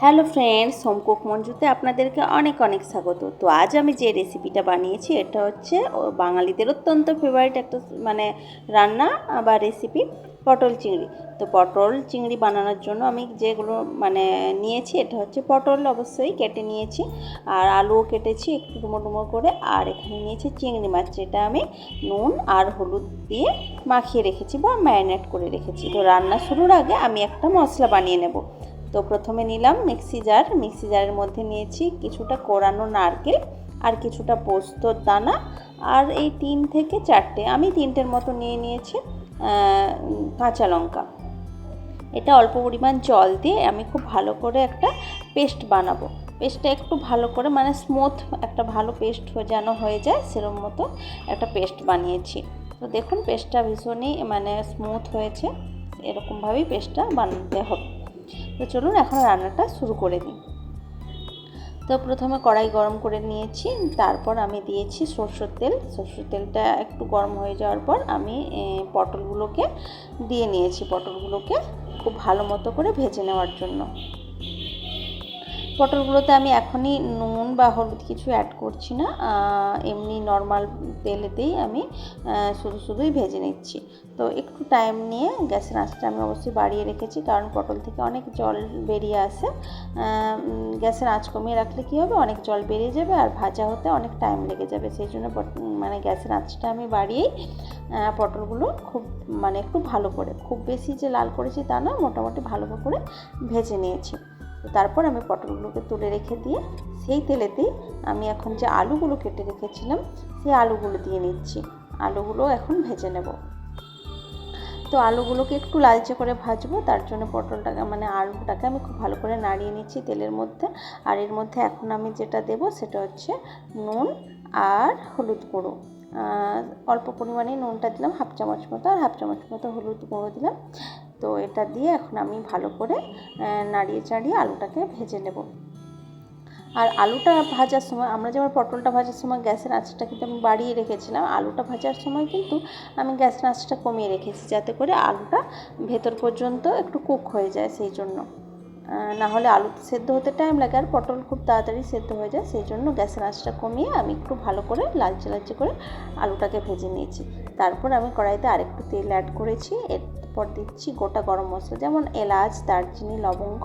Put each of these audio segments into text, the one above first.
Hello friends home cook মঞ্জুতে আপনাদেরকে অনেক অনেক স্বাগত। তো আজ আমি যে রেসিপিটা বানিয়েছি, এটা হচ্ছে বাঙালিদের অত্যন্ত ফেভারিট একটা মানে রান্না বা রেসিপি পটল চিংড়ি। তো পটল চিংড়ি বানানোর জন্য আমি যেগুলো মানে নিয়েছি, এটা হচ্ছে পটল অবশ্যই কেটে নিয়েছি। আর আলুও কেটেছি একটু ডুমো ডুমো করে। আর এখানে নিয়েছি চিংড়ি মাছ, যেটা আমি নুন আর হলুদ দিয়ে মাখিয়ে রেখেছি বা ম্যারিনেট করে রেখেছি। তো রান্না শুরুর আগে আমি একটা মশলা বানিয়ে নেব। তো প্রথমে নিলাম মিক্সি জার। মিক্সি জারের মধ্যে নিয়েছি কিছুটা কোরানো নারকেল আর কিছুটা পোস্তর দানা আর এই তিন থেকে চারটে, আমি তিনটের মতো নিয়ে নিয়েছি কাঁচা লঙ্কা। এটা অল্প পরিমাণ জল দিয়ে আমি খুব ভালো করে একটা পেস্ট বানাবো। পেস্টটা একটু ভালো করে মানে স্মুথ একটা ভালো পেস্ট যেন হয়ে যায়, সেরম মতো একটা পেস্ট বানিয়েছি। তো দেখুন, পেস্টটা ভীষণই মানে স্মুথ হয়েছে, এরকমভাবেই পেস্টটা বানাতে হবে। তো চলুন এখন রান্নাটা শুরু করে দিই। তো প্রথমে কড়াই গরম করে নিয়েছি, তারপর আমি দিয়েছি সরষের তেল। সরষের তেলটা একটু গরম হয়ে যাওয়ার পর আমি পটলগুলোকে দিয়ে নিয়েছি, পটলগুলোকে খুব ভালো মতো করে ভেজে নেওয়ার জন্য। পটলগুলোতে আমি এখনই নুন বা হলুদ কিছু অ্যাড করছি না। এমনি নর্মাল তেলেতেই আমি শুধু শুধুই ভেজে নিচ্ছি। তো একটু টাইম নিয়ে গ্যাসের আঁচটা আমি অবশ্যই বাড়িয়ে রেখেছি, কারণ পটল থেকে অনেক জল বেরিয়ে আসে। গ্যাসের আঁচ কমিয়ে রাখলে কী হবে? অনেক জল বেরিয়ে যাবে আর ভাজা হতে অনেক টাইম লেগে যাবে। সেই জন্য মানে গ্যাসের আঁচটা আমি বাড়িয়েই পটলগুলো খুব মানে একটু ভালো করে, খুব বেশি যে লাল করেছি তা না, মোটামুটি ভালো করে ভেজে নিয়েছি। তো তারপর আমি পটলগুলোকে তুলে রেখে দিয়ে সেই তেলেতেই আমি এখন যে আলুগুলো কেটে রেখেছিলাম, সেই আলুগুলো দিয়ে নিচ্ছি। আলুগুলো এখন ভেজে নেব। তো আলুগুলোকে একটু লালচে করে ভাজবো, তার জন্য পটলটাকে মানে আলুটাকে আমি খুব ভালো করে নাড়িয়ে নিচ্ছি তেলের মধ্যে। আর এর মধ্যে এখন আমি যেটা দেব সেটা হচ্ছে নুন আর হলুদ গুঁড়ো। অল্প পরিমাণে নুনটা দিলাম, হাফ চামচ মতো, আর হাফ চামচ মতো হলুদ গুঁড়ো দিলাম। তো এটা দিয়ে এখন আমি ভালো করে নাড়িয়ে চাড়িয়ে আলুটাকে ভেজে নেব। আর আলুটা ভাজার সময়, আমরা যেমন পটলটা ভাজার সময় গ্যাসের আঁচটা কিন্তু আমি বাড়িয়ে রেখেছিলাম, আলুটা ভাজার সময় কিন্তু আমি গ্যাসের আঁচটা কমিয়ে রেখেছি যাতে করে আলুটা ভেতর পর্যন্ত একটু কুক হয়ে যায় সেই জন্য। না হলে আলু সেদ্ধ হতে টাইম লাগে আর পটল খুব তাড়াতাড়ি সেদ্ধ হয়ে যায় সেই জন্য গ্যাসের আঁচটা কমিয়ে আমি একটু ভালো করে লালচে লালচে করে আলুটাকে ভেজে নিয়েছি। তারপর আমি কড়াইতে আরেকটু তেল অ্যাড করেছি এরপর দিচ্ছি গোটা গরম মশলা, যেমন এলাচ, দারচিনি, লবঙ্গ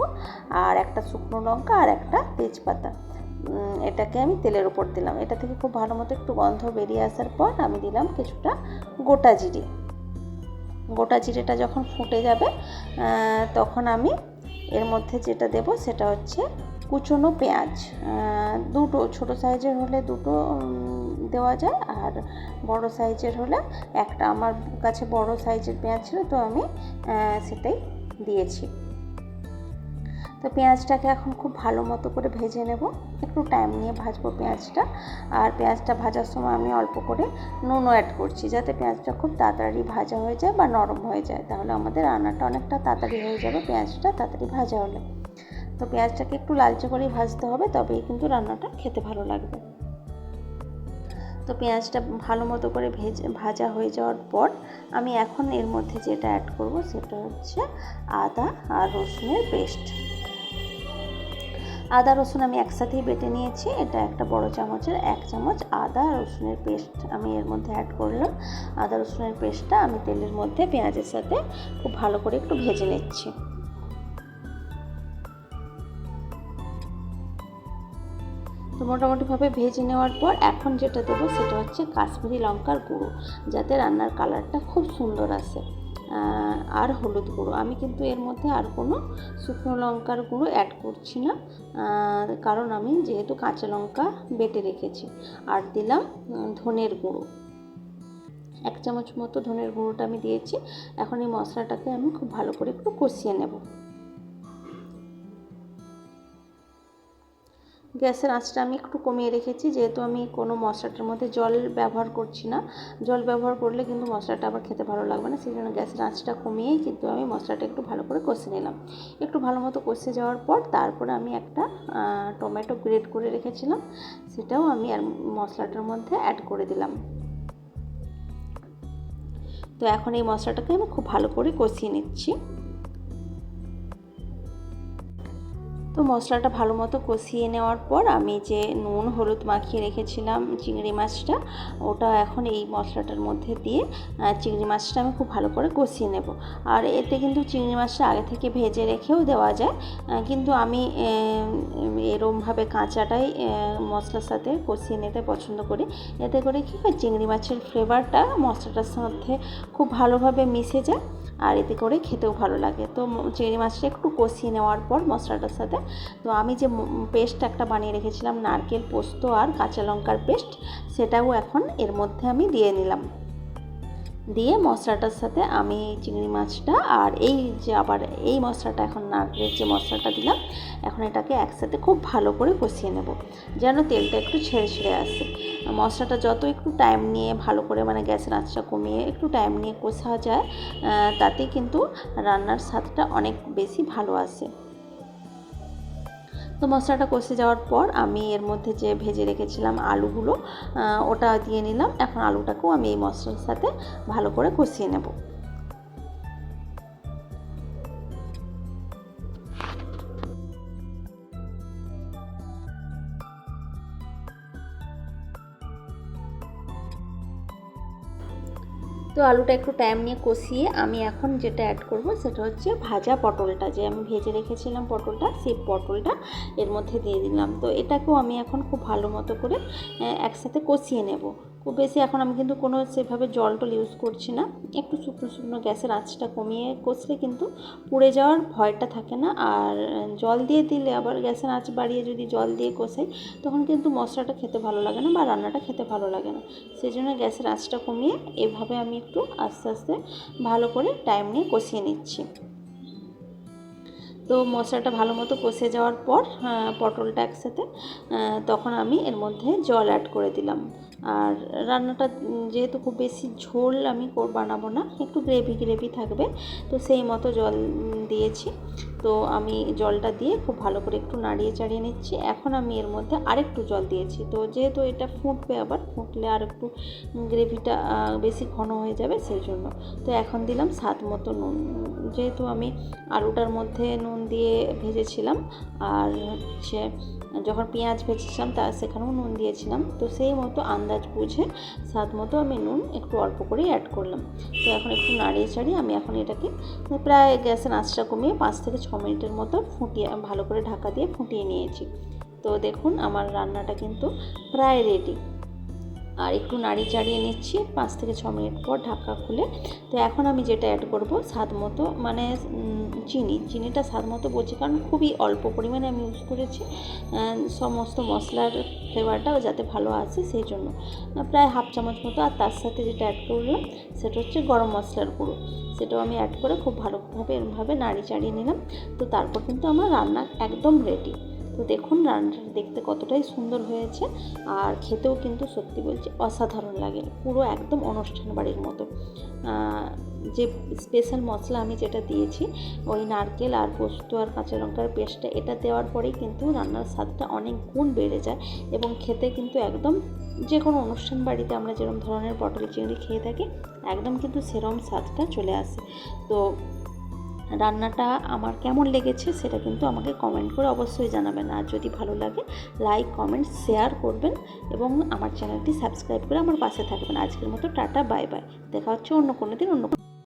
আর একটা শুকনো লঙ্কা আর একটা তেজপাতা। এটাকে আমি তেলের ওপর দিলাম। এটা থেকে খুব ভালো মতো একটু গন্ধ বেরিয়ে আসার পর আমি দিলাম কিছুটা গোটা জিরে। গোটা জিরেটা যখন ফুটে যাবে তখন আমি এর মধ্যে যেটা দেব সেটা হচ্ছে কুচনো পেঁয়াজ। দুটো, ছোট সাইজের হলে দুটো দেওয়া যায় আর বড় সাইজের হলে একটা আমার কাছে বড় সাইজের পেঁয়াজ ছিল তো আমি সেটাই দিয়েছি। তো পেঁয়াজটাকে এখন খুব ভালো মতো করে ভেজে নেব। একটু টাইম নিয়ে ভাজবো পেঁয়াজটা। আর পেঁয়াজটা ভাজার সময় আমি অল্প করে নুনও অ্যাড করছি যাতে পেঁয়াজটা খুব তাড়াতাড়ি ভাজা হয়ে যায় বা নরম হয়ে যায়। তাহলে আমাদের রান্নাটা অনেকটা তাড়াতাড়ি হয়ে যাবে পেঁয়াজটা তাড়াতাড়ি ভাজা হলে। তো পেঁয়াজটাকে একটু লালচে করেই ভাজতে হবে, তবেই কিন্তু রান্নাটা খেতে ভালো লাগবে। তো পেঁয়াজটা ভালো মতো করে ভেজে, ভাজা হয়ে যাওয়ার পর আমি এখন এর মধ্যে যেটা অ্যাড করব সেটা হচ্ছে আদা আর রসুনের পেস্ট আদা, রসুন আমি একসাথেই বেটে নিয়েছি। এটা একটা বড় চামচের এক চামচ আদা রসুনের পেস্ট আমি এর মধ্যে অ্যাড করলাম। আদা, রসুনের পেস্টটা আমি তেলের মধ্যে পেঁয়াজের সাথে খুব ভালো করে একটু ভেজে নিচ্ছি। তো মোটামুটিভাবে ভেজে নেওয়ার পর এখন যেটা দেবো সেটা হচ্ছে কাশ্মীরি লঙ্কার গুঁড়ো, যাতে রান্নার কালারটা খুব সুন্দর আসে। আর হলুদ গুঁড়ো। আমি কিন্তু এর মধ্যে আর কোনো শুকনো লঙ্কার গুঁড়ো অ্যাড করছি না কারণ আমি যেহেতু কাঁচা লঙ্কা বেটে রেখেছি। আর দিলাম ধনের গুঁড়ো। এক চামচ মতো ধনের গুঁড়োটা আমি দিয়েছি। এখন এই মশলাটাকে আমি খুব ভালো করে একটু কষিয়ে নেব। গ্যাসের আঁচটা আমি একটু কমিয়ে রেখেছি, যেহেতু আমি কোনো মশলাটার মধ্যে জল ব্যবহার করছি না। জল ব্যবহার করলে কিন্তু মশলাটা আবার খেতে ভালো লাগবে না, সেই জন্য গ্যাসের আঁচটা কমিয়েই কিন্তু আমি মশলাটা একটু ভালো করে কষে নিলাম। একটু ভালো মতো কষে যাওয়ার পর তারপরে আমি একটা টমেটো গ্রেট করে রেখেছিলাম, সেটাও আমি আর মশলাটার মধ্যে অ্যাড করে দিলাম। তো এখন এই মশলাটাকে আমি খুব ভালো করে কষিয়ে নিচ্ছি। তো মশলাটা ভালো মতো কষিয়ে নেওয়ার পর আমি যে নুন হলুদ মাখিয়ে রেখেছিলাম চিংড়ি মাছটা, ওটা এখন এই মশলাটার মধ্যে দিয়ে চিংড়ি মাছটা আমি খুব ভালো করে কষিয়ে নেব। আর এতে কিন্তু চিংড়ি মাছটা আগে থেকে ভেজে রেখেও দেওয়া যায় কিন্তু আমি এরমভাবে কাঁচাটাই মশলার সাথে কষিয়ে নিতে পছন্দ করি। এতে করে কী হয়, চিংড়ি মাছের ফ্লেভারটা মশলাটার সাথে খুব ভালোভাবে মিশে যায়। আর এতে করে খেতেও ভালো লাগে। তো চিংড়ি মাছটা একটু কষিয়ে নেওয়ার পর মশলাটার সাথে, তো আমি যে পেস্ট একটা বানিয়ে রেখেছিলাম, নারকেল পোস্ত আর কাঁচা লঙ্কার পেস্ট, সেটাও এখন এর মধ্যে আমি দিয়ে নিলাম। দিয়ে মশলাটার সাথে আমি চিংড়ি মাছটা আর এই যে আবার এই মশলাটা এখন নারকেলের যে মশলাটা দিলাম, এখন এটাকে একসাথে খুব ভালো করে কষিয়ে নেব। যেন তেলটা একটু ছেড়ে ছেড়ে আসে। মশলাটা যত একটু টাইম নিয়ে ভালো করে মানে গ্যাসের আঁচটা কমিয়ে একটু টাইম নিয়ে কষা যায় তাতে কিন্তু রান্নার স্বাদটা অনেক বেশি ভালো আসে। তো মশলাটা কষে যাওয়ার পর আমি এর মধ্যে যে ভেজে রেখেছিলাম আলুগুলো ওটা দিয়ে নিলাম। এখন আলুটাকেও আমি এই মশলার সাথে ভালো করে কষিয়ে নেব। তো আলুটা একটু টাইম নিয়ে কষিয়ে আমি এখন যেটা অ্যাড করব সেটা হচ্ছে ভাজা পটলটা। যে আমি ভেজে রেখেছিলাম পটলটা, সেই পটলটা এর মধ্যে দিয়ে দিলাম। তো এটাকেও আমি এখন খুব ভালো মতো করে একসাথে কষিয়ে নেব। খুব বেশি এখন আমি কিন্তু কোনো সেভাবে জল টল ইউজ করছি না। একটু শুকনো শুকনো গ্যাসের আঁচটা কমিয়ে কষলে কিন্তু পুড়ে যাওয়ার ভয়টা থাকে না। আর জল দিয়ে দিলে আবার গ্যাসের আঁচ বাড়িয়ে যদি জল দিয়ে কষাই, তখন কিন্তু মশলাটা খেতে ভালো লাগে না বা রান্নাটা খেতে ভালো লাগে না। সেই জন্য গ্যাসের আঁচটা কমিয়ে এভাবে আমি একটু আস্তে আস্তে ভালো করে টাইম নিয়ে কষিয়ে নিচ্ছি। তো মশলাটা ভালো মতো কষে যাওয়ার পর পটলটা একসাথে তখন আমি এর মধ্যে জল অ্যাড করে দিলাম। আর রান্নাটা যেহেতু খুব বেশি ঝোল আমি বানাবো না, একটু গ্রেভি গ্রেভি থাকবে। তো সেই মতো জল দিয়েছি। তো আমি জলটা দিয়ে খুব ভালো করে একটু নাড়িয়ে চাড়িয়ে নিচ্ছি। এখন আমি এর মধ্যে আরেকটু জল দিয়েছি। তো যেহেতু এটা ফুটবে আবার, ফুটলে আর একটু গ্রেভিটা বেশি ঘন হয়ে যাবে সেই জন্য তো এখন দিলাম স্বাদ মতো নুন। যেহেতু আমি আলুটার মধ্যে নুন দিয়ে ভেজেছিলাম, আর হচ্ছে, যখন পেঁয়াজ ভেজেছিলাম তা সেখানেও নুন দিয়েছিলাম। তো সেই মতো আন্দাজ বুঝে স্বাদ মতো আমি নুন একটু অল্প করেই অ্যাড করলাম। তো এখন একটু নাড়িয়ে চাড়িয়ে আমি এখন এটাকে প্রায় গ্যাসের আঁচটা কমিয়ে পাঁচ থেকে ছ মিনিটের মতো ফুটিয়ে, ভালো করে ঢাকা দিয়ে ফুটিয়ে নিয়েছি। তো দেখুন আমার রান্নাটা কিন্তু প্রায় রেডি আর একটু নাড়ি চাড়িয়ে নিচ্ছি, পাঁচ থেকে ছ মিনিট পর ঢাকা খুলে। তো এখন আমি যেটা অ্যাড করব, স্বাদ মতো মানে চিনি, চিনিটা স্বাদ মতো বলছি কারণ খুবই অল্প পরিমাণে আমি ইউজ করেছি। সমস্ত মশলার ফ্লেভারটাও যাতে ভালো আসে সেই জন্য। প্রায় হাফ চামচ মতো আর তার সাথে যেটা অ্যাড করলাম, সেটা হচ্ছে গরম মশলার গুঁড়ো। সেটাও আমি অ্যাড করে খুব ভালোভাবে এরমভাবে নাড়ি চাড়িয়ে নিলাম। তো তারপর কিন্তু আমার রান্না একদম রেডি তো দেখুন রান্নাটা দেখতে কতটাই সুন্দর হয়েছে আর খেতেও কিন্তু সত্যি বলছি অসাধারণ লাগে, পুরো একদম অনুষ্ঠান বাড়ির মতো। যে স্পেশাল মশলা আমি যেটা দিয়েছি, ওই নারকেল আর পোস্ত আর কাঁচা লঙ্কার পেস্টটা, এটা দেওয়ার পরেই কিন্তু রান্নার স্বাদটা অনেক গুণ বেড়ে যায় এবং খেতে কিন্তু একদম যে কোনো অনুষ্ঠান বাড়িতে আমরা যেরকম ধরনের পটল চিংড়ি খেয়ে থাকি, একদম কিন্তু সেরম স্বাদটা চলে আসে। তো রান্নাটা আমার কেমন লেগেছে সেটা কিন্তু আমাকে কমেন্ট করে অবশ্যই জানাবেন। আর যদি ভালো লাগে লাইক কমেন্ট শেয়ার করবেন এবং আমার চ্যানেলটি সাবস্ক্রাইব করে আমার পাশে থাকবেন। আজকের মতো টাটা বাই বাই দেখা হচ্ছে অন্য কোনো দিন, অন্য